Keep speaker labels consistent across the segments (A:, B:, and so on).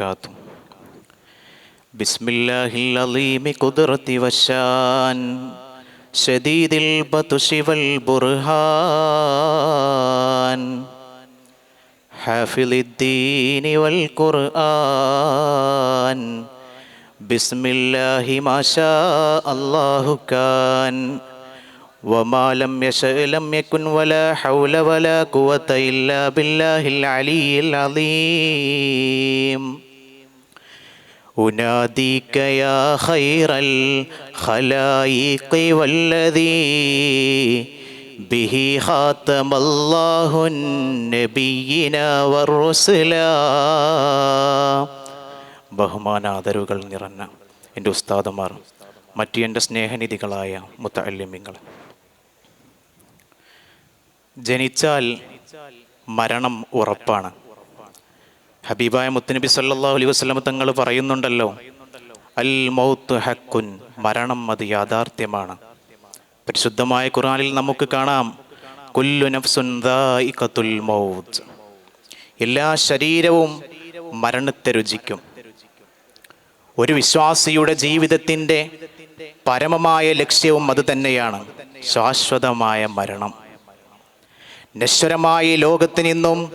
A: وبركاته بسم الله العظيم قدرة والشان شديد البطش والبرهان حافظ الدين والقرآن بسم الله ما شاء الله كان وما لم يشأ لم يكن ولا حول ولا قوة إلا بالله العلي العظيم أناديك يا خير الخلائق والذي به خاتم الله النبيين والرسلا ബഹുമാനാദരവുകൾ നിറഞ്ഞ എൻ്റെ ഉസ്താദമാർ മറ്റു എൻ്റെ സ്നേഹനിധികളായ മുത്തല്യമ്യങ്ങൾ ജനിച്ചാൽ മരണം ഉറപ്പാണ് ഹബീബായ മുത്തനബി സല്ലാ അലൈഹി വസല്ലം തങ്ങൾ പറയുന്നുണ്ടല്ലോ അൽ മൗത്ത് ഹക്കുൻ മരണം അത് യാഥാർത്ഥ്യമാണ്. പരിശുദ്ധമായ ഖുറാനിൽ നമുക്ക് കാണാം കുല്ലു നഫ്സുൻ മൗത്ത്. എല്ലാ ശരീരവും മരണത്തെ രുചിക്കും. ഒരു വിശ്വാസിയുടെ ജീവിതത്തിന്റെ പരമമായ ലക്ഷ്യവും അത് തന്നെയാണ് ശാശ്വതമായ മരണം. നശ്വരമായ ലോകത്ത് നിന്നും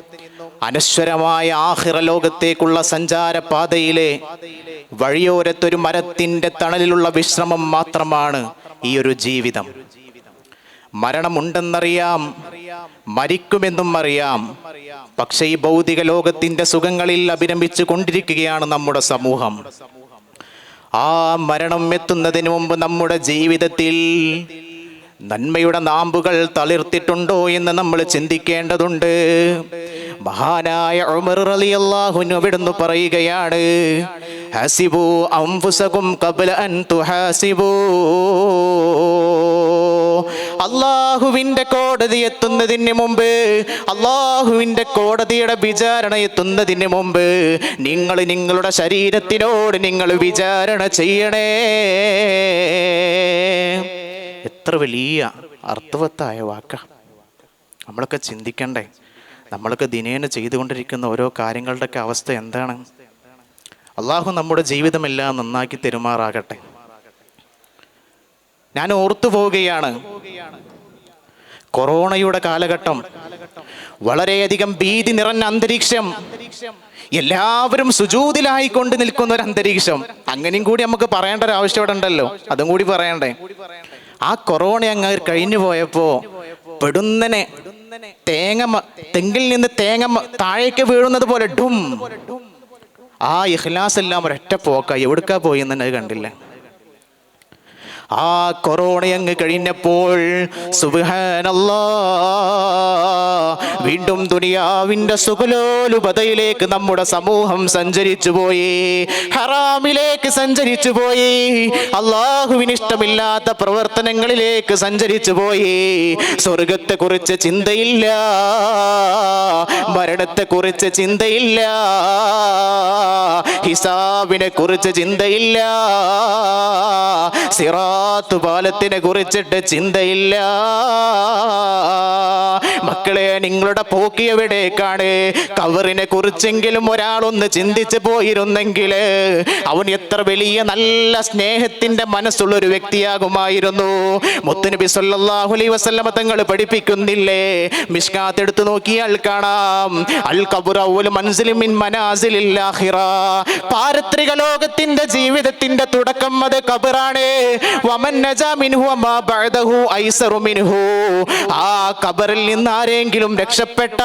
A: അനശ്വരമായ ആഹിറ ലോകത്തേക്കുള്ള സഞ്ചാരപാതയിലെ വഴിയോരത്തൊരു മരത്തിന്റെ തണലിലുള്ള വിശ്രമം മാത്രമാണ് ഈ ഒരു ജീവിതം. മരണമുണ്ടെന്നറിയാം മരിക്കുമെന്നും അറിയാം. പക്ഷേ ഈ ഭൗതിക ലോകത്തിന്റെ സുഖങ്ങളിൽ അഭിരമിച്ചു കൊണ്ടിരിക്കുകയാണ് നമ്മുടെ സമൂഹം. ആ മരണം എത്തുന്നതിന് മുമ്പ് നമ്മുടെ ജീവിതത്തിൽ നന്മയുടെ നാമ്പുകൾ തളിർത്തിട്ടുണ്ടോ എന്ന് നമ്മൾ ചിന്തിക്കേണ്ടതുണ്ട്. മഹാനായ ഉമർ റളിയല്ലാഹു അവിടുന്ന് പറയുകയാണ് ഹസിബു അംഫുസകും അൻ തുഹാസിബു. അള്ളാഹുവിന്റെ കോടതി എത്തുന്നതിന് മുമ്പ് അള്ളാഹുവിന്റെ കോടതിയുടെ വിചാരണ എത്തുന്നതിന് മുമ്പ് നിങ്ങൾ നിങ്ങളുടെ ശരീരത്തിനോട് നിങ്ങൾ വിചാരണ ചെയ്യണേ. എത്ര വലിയ അർത്ഥവത്തായ വാക്ക. നമ്മളൊക്കെ ചിന്തിക്കണ്ടേ. നമ്മളൊക്കെ ദിനേന ചെയ്തുകൊണ്ടിരിക്കുന്ന ഓരോ കാര്യങ്ങളുടെയൊക്കെ അവസ്ഥ എന്താണ്? അള്ളാഹു നമ്മുടെ ജീവിതമെല്ലാം നന്നാക്കി തെരുമാറാകട്ടെ. ഞാൻ ഓർത്തു പോവുകയാണ്. കൊറോണയുടെ കാലഘട്ടം. വളരെയധികം ഭീതി നിറഞ്ഞ അന്തരീക്ഷം. എല്ലാവരും സുജൂതിലായിക്കൊണ്ട് നിൽക്കുന്ന ഒരു അന്തരീക്ഷം അങ്ങനെയും കൂടി നമുക്ക് പറയേണ്ട ഒരു ആവശ്യം ഉണ്ടല്ലോ. അതും കൂടി പറയണ്ടേ? ആ കൊറോണ അങ്ങ് കഴിഞ്ഞു പോയപ്പോ പെടുന്നനെ തേങ്ങ തെങ്കിൽ നിന്ന് തേങ്ങ താഴേക്ക് വീഴുന്നത് പോലെ ഡും. ആ ഇഖ്ലാസ് എല്ലാം ഒരൊറ്റ പോക്ക എവിടുക്കാ പോയി എന്ന് കണ്ടില്ല. ആ കൊറോണ അങ്ങ് കഴിഞ്ഞപ്പോൾ വീണ്ടും ദുനിയാവിന്റെ സുഖലോലുപതയിലേക്ക് നമ്മുടെ സമൂഹം സഞ്ചരിച്ചു പോയി. ഹറാമിലേക്ക് സഞ്ചരിച്ചു പോയി. അള്ളാഹുവിന് ഇഷ്ടമില്ലാത്ത പ്രവർത്തനങ്ങളിലേക്ക് സഞ്ചരിച്ചു പോയി. സ്വർഗത്തെ കുറിച്ച് ചിന്തയില്ല. മരണത്തെ കുറിച്ച് ചിന്തയില്ല. ഹിസാബിനെ കുറിച്ച് ചിന്തയില്ല. സിറാത്തു പാലത്തിനെ കുറിച്ചിട്ട് ചിന്തയില്ല. മക്കളെ നിങ്ങളുടെ പോക്ക് എവിടേക്കാണ്? കവറിനെ കുറിച്ചെങ്കിലും ഒരാളൊന്ന് ചിന്തിച്ചു പോയിരുന്നെങ്കിൽ അവൻ എത്ര വലിയ നല്ല സ്നേഹത്തിന്റെ മനസ്സുള്ള ഒരു വ്യക്തിയാകുമായിരുന്നു. മുത്തുനബി സല്ലല്ലാഹു അലൈഹി വസല്ലമ തങ്ങൾ പഠിപ്പിക്കുന്നില്ലേ? മിഷ്കാത്ത് എടുത്തു നോക്കിയാൽ കാണാം. അൽ ഖബറ മൻസിലിമിൻ മനാസിലില്ലാഹിറ. പാരത്രിക ലോകത്തിന്റെ ജീവിതത്തിന്റെ തുടക്കം അത് ഖബറാണ്. വമൻ നജാ മിൻഹു വമാ ബഅദഹു ഐസറു മിൻഹു. ആ കബറിൽ നിന്ന് ആരെങ്കിലും രക്ഷപ്പെട്ടാൽ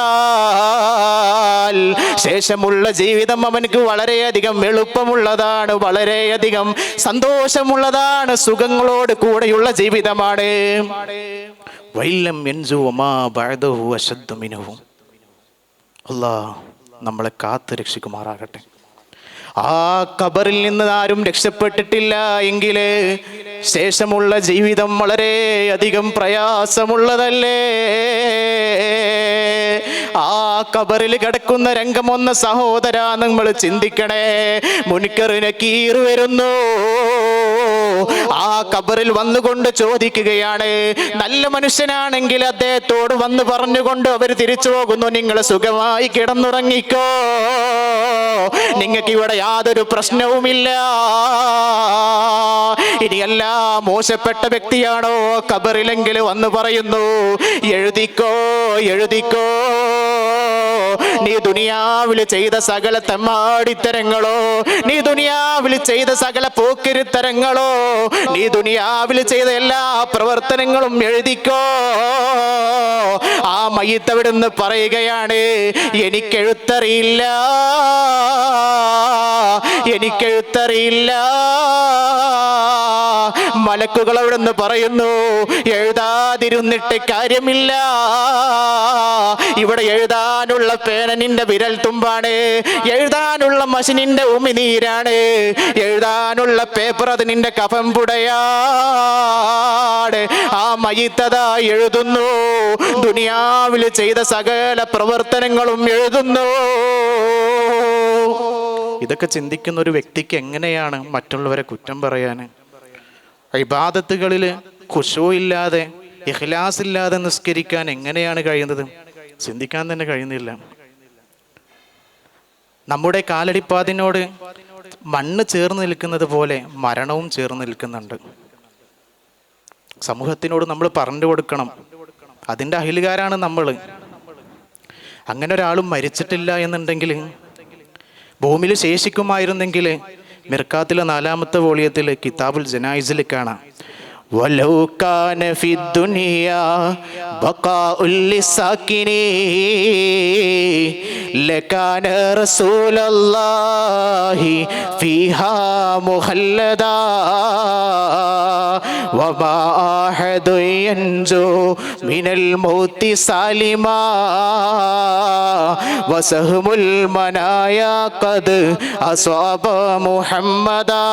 A: ശേഷമുള്ള ജീവിതം അവനക്ക് വളരെയധികം എളുപ്പമുള്ളതാണ് വളരെയധികം സന്തോഷമുള്ളതാണ് സുഖങ്ങളോട് കൂടെയുള്ള ജീവിതമാണ്. വൈലം എൻജു ബഅദഹു അശദ്ദു മിൻഹു. അല്ലാ നമ്മളെ കാത്തു രക്ഷിക്കുമാറാകട്ടെ. ആ കബറിൽ നിന്ന് ആരും രക്ഷപ്പെട്ടിട്ടില്ല എങ്കിൽ ശേഷമുള്ള ജീവിതം വളരെ അധികം പ്രയാസമുള്ളതല്ലേ? ആ കബറിൽ കിടക്കുന്ന ഒന്ന് സഹോദര നമ്മൾ ചിന്തിക്കണേ മുനിക്കറിനെ കീറ് വരുന്നു. ആ കബറിൽ വന്നുകൊണ്ട് ചോദിക്കുകയാണ് നല്ല മനുഷ്യനാണെങ്കിൽ അദ്ദേഹത്തോട് വന്ന് പറഞ്ഞുകൊണ്ട് അവർ തിരിച്ചു പോകുന്നു. നിങ്ങൾ സുഖമായി കിടന്നുറങ്ങിക്കോ. നിങ്ങൾക്ക് ഇവിടെ യാതൊരു പ്രശ്നവുമില്ല. ഇനിയല്ല മോശപ്പെട്ട വ്യക്തിയാണോ കബറിലെങ്കിൽ വന്ന് പറയുന്നു എഴുതിക്കോ എഴുതിക്കോ. നീ ദുനിയാവിൽ ചെയ്ത സകല തെമ്മാടിത്തരങ്ങളോ നീ ദുനിയാവിൽ ചെയ്ത സകല പോക്കിരുത്തരങ്ങളോ നീ ദുനിയാവിൽ ചെയ്ത എല്ലാ പ്രവർത്തനങ്ങളും എഴുതിക്കോ. ആ മയ്യത്തവിടുന്ന് പറയുകയാണ് എനിക്കെഴുത്തറിയില്ല എനിക്കെഴുത്തറിയില്ല. മലക്കുകൾ അവിടുന്ന് പറയുന്നു എഴുതാതിരുന്നിട്ട് കാര്യമില്ല. ഇവിടെ എഴുതാനുള്ള പേന നിന്റെ വിരൽ തുമ്പാണ്. എഴുതാനുള്ള മഷിനിന്റെ ഉമിനീരാണ് എഴുതാനുള്ള പേപ്പർ അത് നിന്റെ കഫം പുടയാണ്. ആ മയിത്തത എഴുതുന്നു. ദുനിയാവിൽ ചെയ്ത സകല പ്രവർത്തനങ്ങളും എഴുതുന്നു. ഇതൊക്കെ ചിന്തിക്കുന്ന ഒരു വ്യക്തിക്ക് എങ്ങനെയാണ് മറ്റുള്ളവരെ കുറ്റം പറയാൻ ഇബാദത്തുകളിൽ ഖുശോ ഇല്ലാതെ ഇഖ്ലാസ് ഇല്ലാതെ നിസ്കരിക്കാൻ എങ്ങനെയാണ് കഴിയുന്നത്? ചിന്തിക്കാൻ തന്നെ കഴിയുന്നില്ല. നമ്മുടെ കാലടിപ്പാതിനോട് മണ്ണ് ചേർന്ന് നിൽക്കുന്നത് പോലെ മരണവും ചേർന്ന് നിൽക്കുന്നുണ്ട്. സമൂഹത്തിനോട് നമ്മൾ പറഞ്ഞു കൊടുക്കണം. അതിന്റെ അഹിലുകാരാണ് നമ്മൾ. അങ്ങനെ ഒരാളും മരിച്ചിട്ടില്ല എന്നുണ്ടെങ്കിൽ ഭൂമിയിൽ ശേഷിക്കുമായിരുന്നെങ്കിൽ മിർക്കാത്തിലെ നാലാമത്തെ വോളിയത്തിൽ കിതാബുൽ ജനായിസിൽ കാണാം. ولو كان في الدنيا بقاء للساكنين لكان رسول الله فيها مخلدا وما أحد ينجو من الموت سالما وسهم المنايا قد أصاب محمدا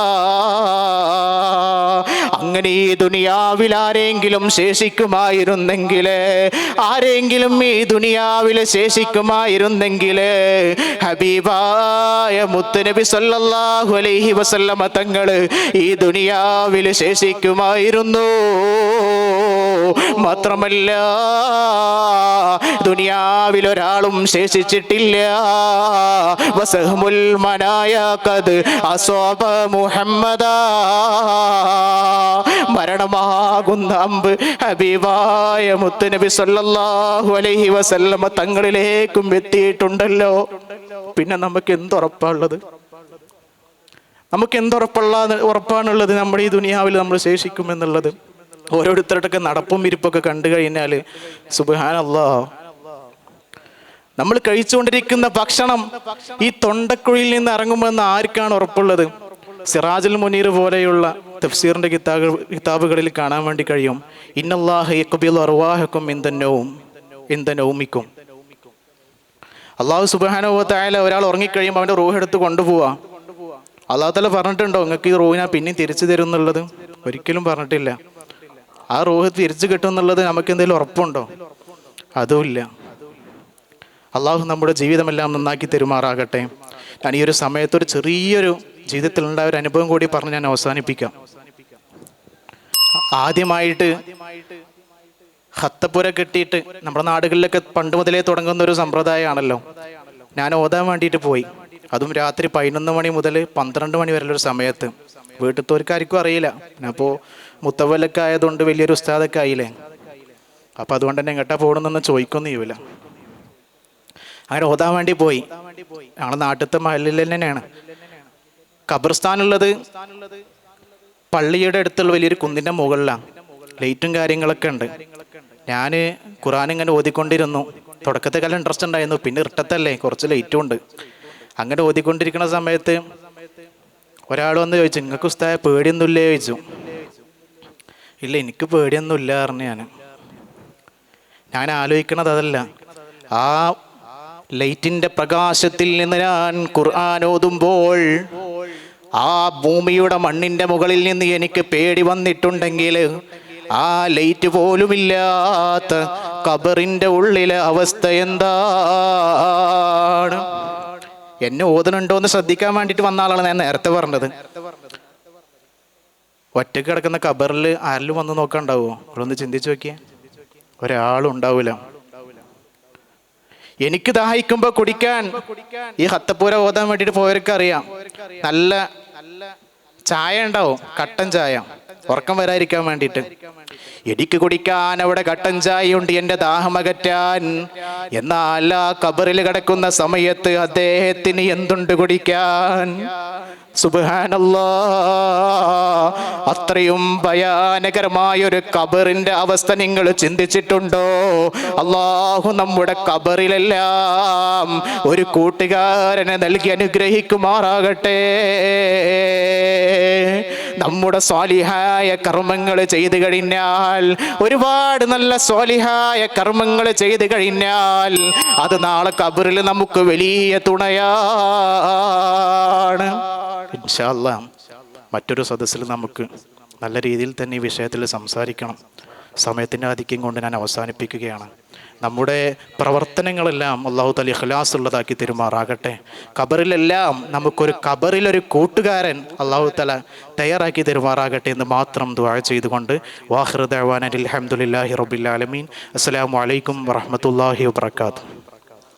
A: അങ്ങനെ ഈ ദുനിയാവിൽ ആരെങ്കിലും ആരെങ്കിലും ഈ ദുനിയാവിൽ ശേഷിക്കുമായിരുന്നെങ്കിൽ ഹബീബായ മുത്തുനബി സല്ലല്ലാഹു അലൈഹി വസല്ലമ തങ്ങൾ ഈ ദുനിയാവിൽ ശേഷിക്കുമായിരുന്നു. മാത്രമല്ല ദുനിയാവിലൊരാളും ശേഷിച്ചിട്ടില്ല. വസഹമുൽ അസോബ മുഹമ്മദ. മരണമാകുന്ന അമ്പ് ഹബീബായ മുത്തുനബി സല്ലല്ലാഹു അലൈഹി വസല്ലമ തങ്ങളിലേക്കും എത്തിയിട്ടുണ്ടല്ലോ. പിന്നെ നമുക്ക് എന്തുറപ്പാണുള്ളത്? നമുക്ക് എന്തുറപ്പുള്ള ഉറപ്പാണുള്ളത് നമ്മുടെ ഈ ദുനിയാവിൽ നമ്മൾ ശേഷിക്കുമെന്നുള്ളത്? ഓരോരുത്തരുടെയൊക്കെ നടപ്പും ഇരിപ്പൊക്കെ കണ്ടു കഴിഞ്ഞാൽ സുബാനല്ലോ നമ്മൾ കഴിച്ചുകൊണ്ടിരിക്കുന്ന ഭക്ഷണം ഈ തൊണ്ടക്കുഴിയിൽ നിന്ന് ഇറങ്ങുമെന്ന് ആർക്കാണ് ഉറപ്പുള്ളത്? സിറാജുൽ മുനീർ പോലെയുള്ള തഫ്സീറിന്റെ കിതാബ് കിതാബുകളിൽ കാണാൻ വേണ്ടി കഴിയും. ഇന്നല്ലാഹ ഇന്ദനവും ഇന്തനൗമിക്കും അള്ളാഹു സുബാനുഭവത്തായാല ഒരാൾ ഉറങ്ങിക്കഴിയുമ്പോൾ അവന്റെ റൂഹ് എടുത്ത് കൊണ്ടുപോവാ. അള്ളാഹു തല പറഞ്ഞിട്ടുണ്ടോ? നിങ്ങൾക്ക് ഈ റൂഹിനാ പിന്നെയും തിരിച്ചു തരും എന്നുള്ളത്? ഒരിക്കലും പറഞ്ഞിട്ടില്ല. ആ റൂഹ് തിരിച്ചു കിട്ടും എന്നുള്ളത് നമുക്ക് എന്തെങ്കിലും ഉറപ്പുണ്ടോ? അതുമില്ല. അള്ളാഹു നമ്മുടെ ജീവിതമെല്ലാം നന്നാക്കി തെരുമാറാകട്ടെ. ഞാൻ ഈ ഒരു സമയത്ത് ഒരു ചെറിയൊരു ജീവിതത്തിൽ ഉണ്ടായ ഒരു അനുഭവം കൂടി പറഞ്ഞ് ഞാൻ അവസാനിപ്പിക്കാം. ആദ്യമായിട്ട് ഹത്തപ്പുര കെട്ടിയിട്ട് നമ്മുടെ നാടുകളിലൊക്കെ പണ്ട് മുതലേ തുടങ്ങുന്ന ഒരു സമ്പ്രദായമാണല്ലോ. ഞാൻ ഓതാൻ വേണ്ടിയിട്ട് പോയി. അതും രാത്രി പതിനൊന്ന് മണി മുതൽ പന്ത്രണ്ട് മണി വരെയുള്ള ഒരു സമയത്ത്. വീട്ടിലത്തോർക്കാർക്കും അറിയില്ല. അപ്പോൾ മുത്തവലൊക്കെ ആയതുകൊണ്ട് വലിയൊരു ഉസ്താദൊക്കെ ആയില്ലേ? അപ്പം അതുകൊണ്ട് തന്നെ എങ്ങട്ടാ പോകണമെന്നൊന്നും ചോദിക്കൊന്നും ചെയ്യൂല. അങ്ങനെ ഓതാൻ വേണ്ടി പോയി. ഞങ്ങളെ നാട്ടിലത്തെ മഹലിൽ തന്നെയാണ്. ഖബർസ്ഥാനുള്ളത് പള്ളിയുടെ അടുത്തുള്ള വലിയൊരു കുന്നിന്റെ മുകളിലാണ് ലൈറ്റും കാര്യങ്ങളൊക്കെ ഉണ്ട്. ഞാൻ ഖുറാൻ ഇങ്ങനെ ഓതിക്കൊണ്ടിരുന്നു. തുടക്കത്തെ കാലം ഇൻട്രസ്റ്റ് ഉണ്ടായിരുന്നു. പിന്നെ ഇട്ടത്തല്ലേ കുറച്ച് ലൈറ്റും ഉണ്ട്. അങ്ങനെ ഓതിക്കൊണ്ടിരിക്കുന്ന സമയത്ത് ഒരാൾ വന്ന് ചോദിച്ചു നിങ്ങൾക്ക് ഉസ്തായ പേടിയൊന്നുമില്ലേ? ചോദിച്ചു. ഇല്ല എനിക്ക് പേടിയൊന്നുമില്ല പറഞ്ഞു ഞാൻ. ഞാൻ ആലോചിക്കണത് അതല്ല. ആ ലൈറ്റിന്റെ പ്രകാശത്തിൽ നിന്ന് ഞാൻ ഖുർആൻ ഓതുമ്പോൾ ആ ഭൂമിയുടെ മണ്ണിന്റെ മുകളിൽ നിന്ന് എനിക്ക് പേടി വന്നിട്ടുണ്ടെങ്കിൽ ആ ലൈറ്റ് പോലുമില്ലാത്ത കബറിന്റെ ഉള്ളിലെ അവസ്ഥ എന്താണ്? എന്നെ ഓതുന്നുണ്ടോ എന്ന് ശ്രദ്ധിക്കാൻ വേണ്ടിയിട്ട് വന്ന ആളാണ് ഞാൻ നേരത്തെ പറഞ്ഞത്. ഒറ്റയ്ക്ക് കിടക്കുന്ന കബറിൽ ആരിലും വന്ന് നോക്കാണ്ടാവോ? അവളൊന്ന് ചിന്തിച്ചു നോക്കിയേ. ഒരാളും ഉണ്ടാവില്ല എനിക്ക് ദാഹിക്കുമ്പോ കുടിക്കാൻ ഈ ഹത്തപ്പൂര ഓതാൻ വേണ്ടിട്ട് പോയവർക്ക് അറിയാം. നല്ല ചായ ഉണ്ടാവും കട്ടൻ ചായ. ഉറക്കം വരാതിരിക്കാൻ വേണ്ടിയിട്ട്. എടിക്ക് കുടിക്കാൻ അവിടെ കട്ടൻ ചായയുണ്ട് എന്റെ ദാഹമകറ്റാൻ എന്നാൽ ആ കബറിൽ കിടക്കുന്ന സമയത്ത് അദ്ദേഹത്തിന് എന്തുണ്ട് കുടിക്കാൻ? സുബാനല്ലാ അത്രയും ഭയാനകരമായ ഒരു കബറിന്റെ അവസ്ഥ നിങ്ങൾ ചിന്തിച്ചിട്ടുണ്ടോ? അള്ളാഹു നമ്മുടെ കബറിലെല്ലാം ഒരു കൂട്ടുകാരനെ നൽകി അനുഗ്രഹിക്കുമാറാകട്ടെ. നമ്മുടെ സ്വാലിഹായ കർമ്മങ്ങൾ ചെയ്തു കഴിഞ്ഞാൽ ഒരുപാട് നല്ല സ്വാലിഹായ കർമ്മങ്ങൾ ചെയ്തു കഴിഞ്ഞാൽ അത് നാളെ കബറിൽ നമുക്ക് വലിയ തുണയാണ്. മറ്റൊരു സദസ്സിൽ നമുക്ക് നല്ല രീതിയിൽ തന്നെ ഈ വിഷയത്തിൽ സംസാരിക്കണം. സമയത്തിന്റെ ആധിക്യം കൊണ്ട് ഞാൻ അവസാനിപ്പിക്കുകയാണ്. നമ്മുടെ പ്രവർത്തനങ്ങളെല്ലാം അള്ളാഹു തലി ഖലാസ് ഉള്ളതാക്കി തരുമാറാകട്ടെ. കബറിലെല്ലാം നമുക്കൊരു ഖബറിലൊരു കൂട്ടുകാരൻ അള്ളാഹു തല തയ്യാറാക്കി തരുമാറാകട്ടെ എന്ന് മാത്രം ദുആ ചെയ്തുകൊണ്ട്. വാഹൃദാൻ അലഹമുല്ലാഹി റബുല്ലാലമീൻ അസ്സലാമു അലൈക്കും വറഹമത്തല്ലാഹി വാത്തു